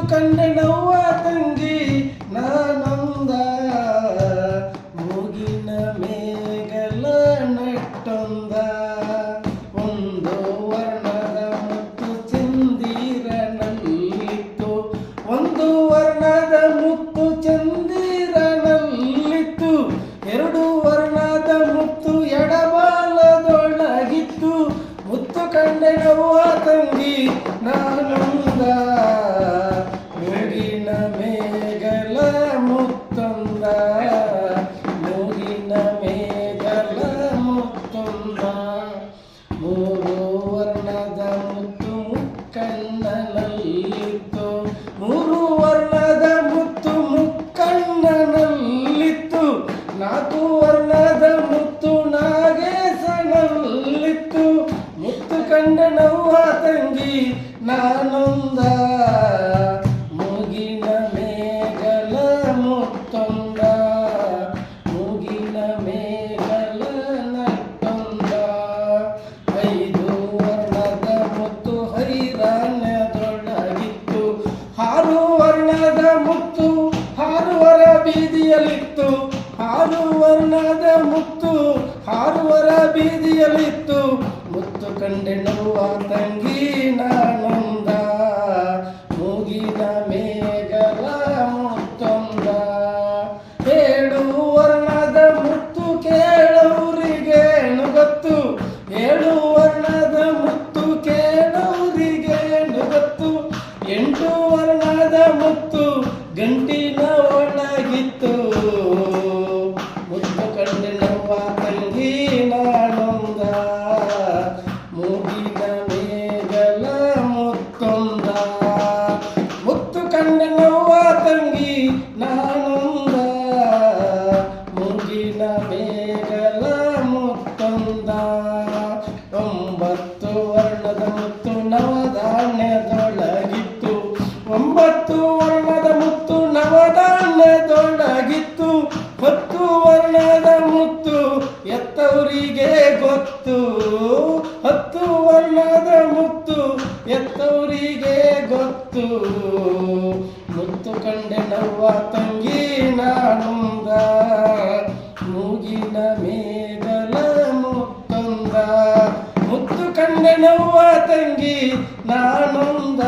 ಮುತ್ತು ಕಂಡನವ್ವ ತಂಗಿ ನಾನೊಂದ ಮೂಗಿನ ಮೇಗಲ ನಟ್ಟೊಂದ. ಒಂದು ವರ್ಣದ ಮುತ್ತು ಚಂದಿರನಲ್ಲಿತ್ತು ಒಂದು ವರ್ಣದ ಮುತ್ತು ಚಂದಿರನಲ್ಲಿತ್ತು ಎರಡು ವರ್ಣದ ಮುತ್ತು ಎಡಬಾಲದೊಳಗಿತ್ತು. ಮುತ್ತು ಕಂಡೆನವ್ವ ತಂಗಿ ನಾನೊಂದ ಮೂರು ಮುತ್ತು ಮುಕ್ಕಣ್ಣನಲ್ಲಿತ್ತು. ಮೂರು ವರ್ಣದ ಮುತ್ತು ಮುಕ್ಕಣ್ಣನಲ್ಲಿತ್ತು. ನಾಲ್ಕು ವರ್ಣದ ಮುತ್ತು ನಾಗೇಶನಲ್ಲಿತ್ತು. ಮುತ್ತು ಕಂಡನವ್ವ ತಂಗಿ ನಾನೊಂದ ಬೀದಿಯಲ್ಲಿತ್ತು. ಹಾರು ವರ್ಣದ ಮುತ್ತು ಹಾರುವರ ಬೀದಿಯಲ್ಲಿತ್ತು. ಮುತ್ತು ಕಂಡೆನ್ನುವ ತಂಗಿ ನಾನಂದ. ಮೂಗಿನ ಮೇಗಲ ಒಂಬತ್ತು ವರ್ಣದ ಮುತ್ತು ನವಧಾನ್ಯದೊಳಗಿತ್ತು. ಒಂಬತ್ತು ವರ್ಣದ ಮುತ್ತು ನವಧಾನ್ಯದೊಳಗಿತ್ತು. ಹತ್ತು ವರ್ಣದ ಮುತ್ತು ಎತ್ತವರಿಗೆ ಗೊತ್ತು. ಹತ್ತು ವರ್ಣದ ಮುತ್ತು ಎತ್ತವರಿಗೆ ಗೊತ್ತು. ಮುತ್ತು ಕಂಡೆನವ್ವ ತಂಗಿ ನಾನೊಂದ ಕಂಡೆನವ್ವ ತಂಗಿ ನಾನೊಂದ